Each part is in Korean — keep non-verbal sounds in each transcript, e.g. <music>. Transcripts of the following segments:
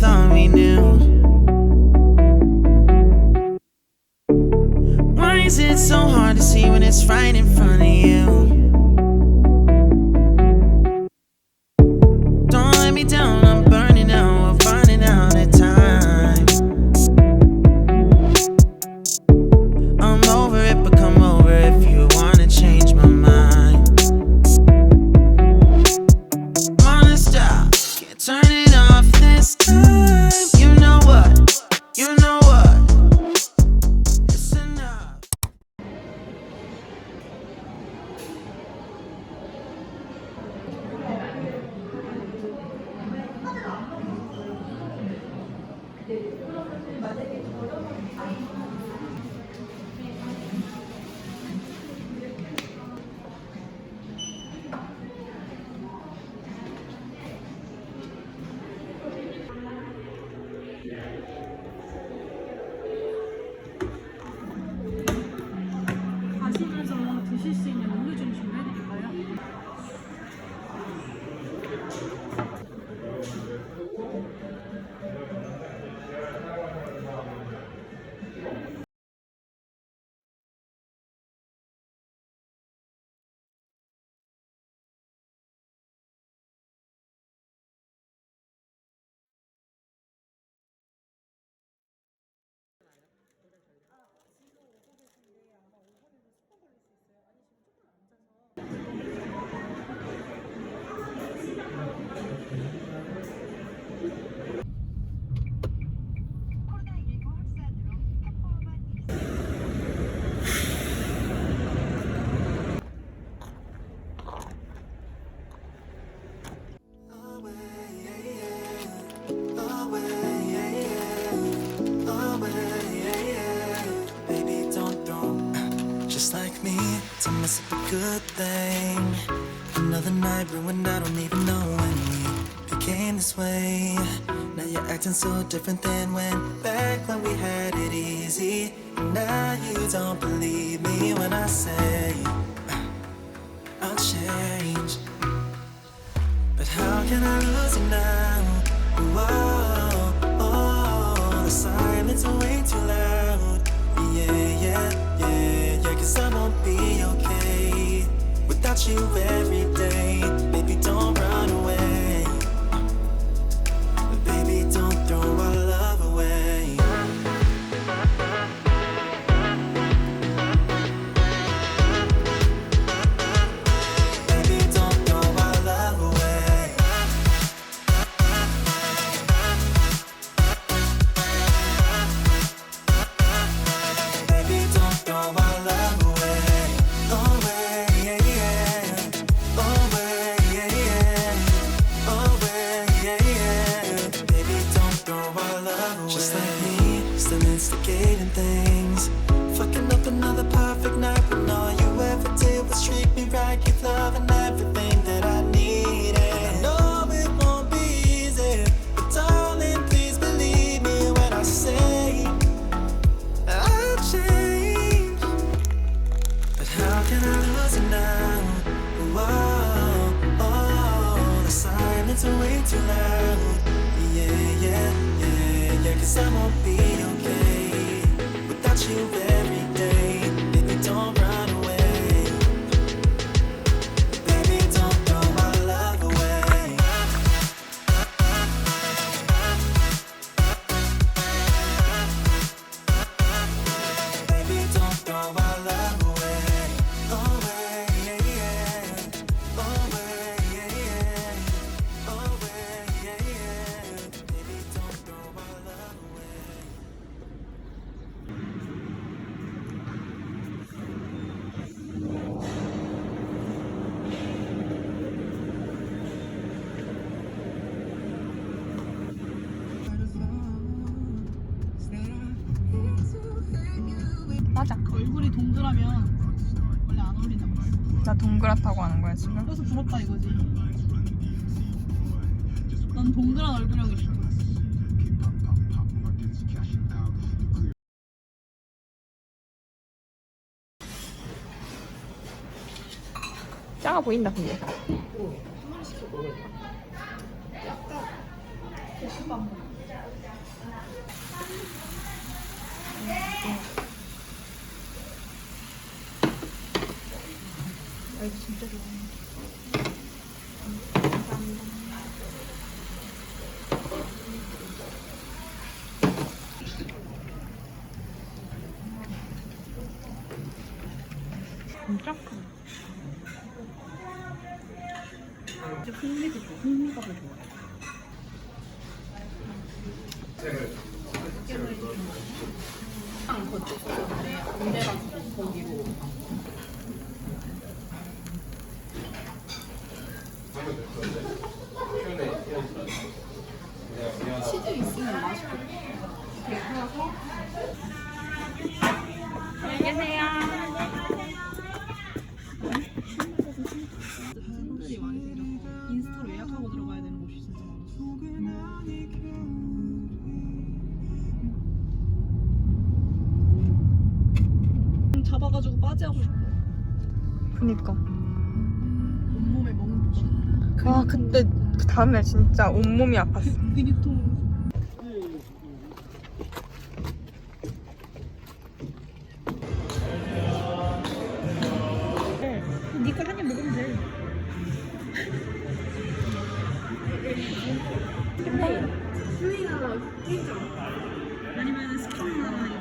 thought we knew. 가 Another night ruined, I don't even know when we became this way. Now you're acting so different than when back when we had it easy. Now you don't believe me when I say uh, I'll change. But how can I lose you now? Whoa, oh, oh, the silence is way too loud. Yeah, yeah, yeah, yeah, cause I won't be okay without you every Keep you love and 동그라면 원래 안 어울린단 말이야. 나 동그랗다고 하는 거야 지금? 그래서 부럽다 이거지. 난 동그란 얼굴형이 좋아. 작아 보인다 근데. 음. 진짜? 사 람들이 많이 생겼고 인스타로 예약하고 들어가야 되는 곳이 진짜 많았어. 잡아가지고 빠지하고 싶어. 그니까. 온몸에 멍 와, 그때 그 다음날 진짜 온몸이 아팠어. 근육통. 니가 한입 먹으면 돼. 아니면 스킨 하나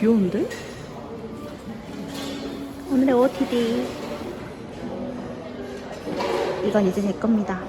귀여운데? 오늘의 OOTD 이건 이제 제 겁니다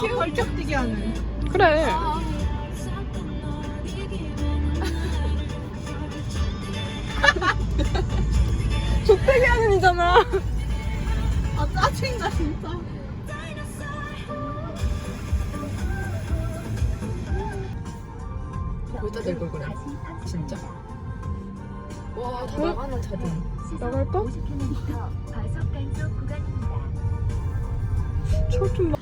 개 헐쩍뛰기 하는. 그래. <laughs> 족대기 하는 이잖아. 아 짜증나 진짜. 골자 들고 그래. 진짜. 와 다 나가는 차들 나갈까? 저좀 봐.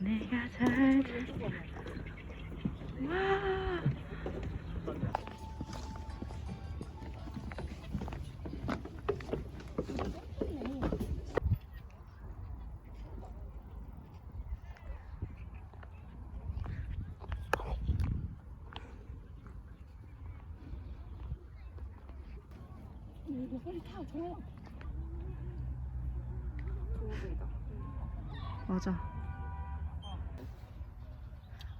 내가 잘 맞아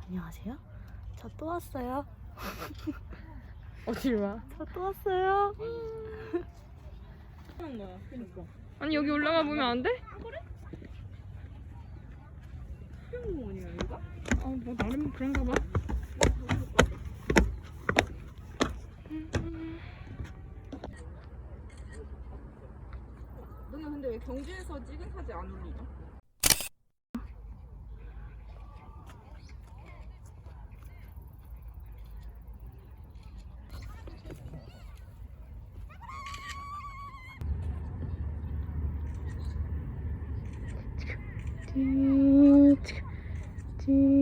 안녕하세요 저 또 왔어요 <laughs> 어딜 와? 저 또 왔어요 하는 거야. 아니 여기 올라가 보면 안 돼? 수영공원이야 여기가? 아, 뭐 나름 그런가 봐. 경주에서 찍은 사진 안 올리나? 찌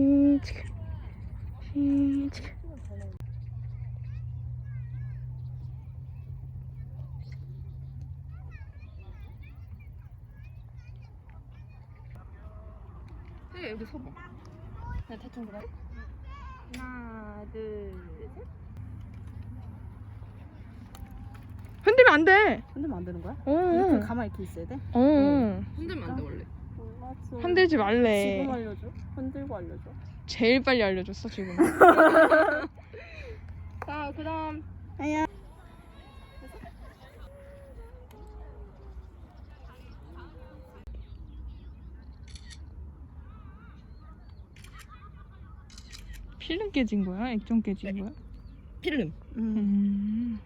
네, 여기 서봐. 그냥 대충 그래. 하나 둘셋 흔들면 안 돼. 흔들면 안 되는 거야? 어. 가만히 이렇게 있어야 돼? 어. 흔들면 안 돼 원래. 몰랐어. 흔들지 말래. 지금 알려줘. 흔들고 알려줘. 제일 빨리 알려줬어 지금. <laughs> 자 그럼 필름 깨진 거야? 액정 깨진 거야? 필름. 음.